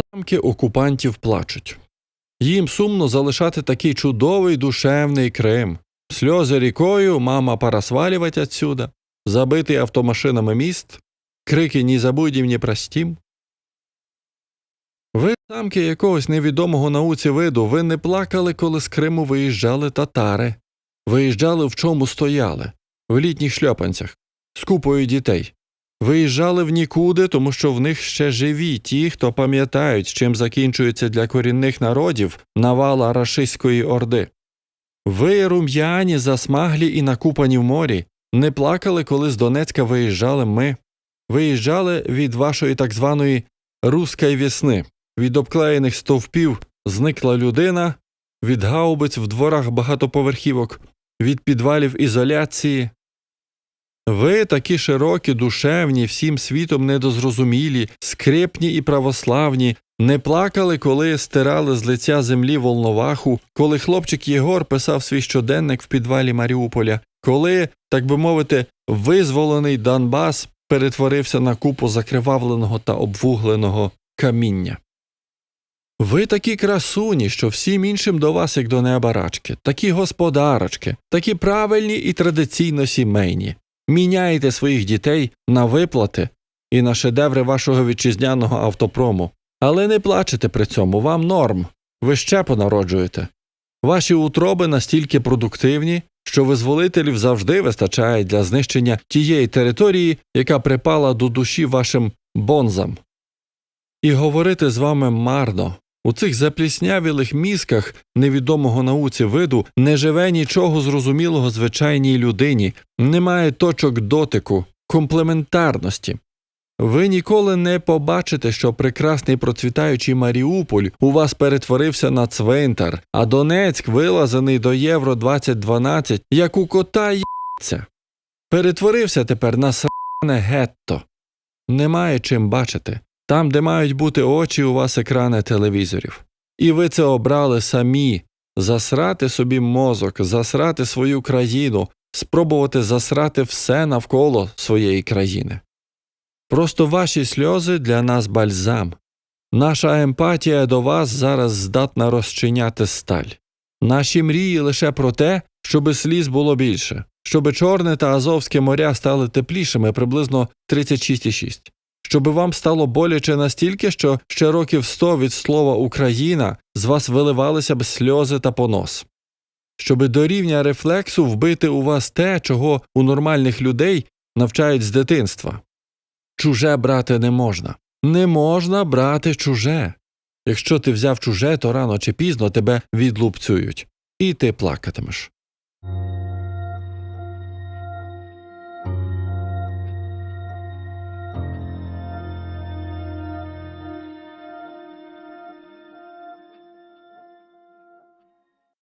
Самки окупантів плачуть. Їм сумно залишати такий чудовий душевний Крим. Сльози рікою, мама пора свалювать отсюда, забитий автомашинами міст, крики «Ні забудім, ні простім». Ви, самки якогось невідомого науці виду, ви не плакали, коли з Криму виїжджали татари. Виїжджали в чому стояли, в літніх шльопанцях, з купою дітей. Виїжджали в нікуди, тому що в них ще живі ті, хто пам'ятають, чим закінчується для корінних народів навала рашистської орди. Ви, рум'яні, засмаглі і накупані в морі, не плакали, коли з Донецька виїжджали ми. Виїжджали від вашої так званої «руської весни», від обклеєних стовпів зникла людина, від гаубиць в дворах багатоповерхівок, від підвалів ізоляції. Ви такі широкі, душевні, всім світом недозрозумілі, скрипні і православні, не плакали, коли стирали з лиця землі волноваху, коли хлопчик Єгор писав свій щоденник в підвалі Маріуполя, коли, так би мовити, визволений Донбас перетворився на купу закривавленого та обвугленого каміння. Ви такі красуні, що всім іншим до вас, як до неба рачки, такі господарочки, такі правильні і традиційно сімейні. Міняєте своїх дітей на виплати і на шедеври вашого вітчизняного автопрому, але не плачете при цьому, вам норм, ви ще понароджуєте. Ваші утроби настільки продуктивні, що визволителів завжди вистачає для знищення тієї території, яка припала до душі вашим бонзам. І говорити з вами марно. У цих запліснявілих мізках невідомого науці виду не живе нічого зрозумілого звичайній людині, немає точок дотику, комплементарності. Ви ніколи не побачите, що прекрасний процвітаючий Маріуполь у вас перетворився на цвинтар, а Донецьк, вилазений до Євро 2012, як у кота їться. Перетворився тепер на сране гетто. Немає чим бачити. Там, де мають бути очі, у вас екрани телевізорів. І ви це обрали самі засрати собі мозок, засрати свою країну, спробувати засрати все навколо своєї країни. Просто ваші сльози для нас бальзам. Наша емпатія до вас зараз здатна розчиняти сталь. Наші мрії лише про те, щоби сліз було більше, щоби Чорне та Азовське моря стали теплішими приблизно 36,6 щоби вам стало боляче настільки, що ще років сто від слова Україна з вас виливалися б сльози та понос, щоби до рівня рефлексу вбити у вас те, чого у нормальних людей навчають з дитинства. Чуже брати не можна. Не можна брати чуже. Якщо ти взяв чуже, то рано чи пізно тебе відлупцюють, і ти плакатимеш.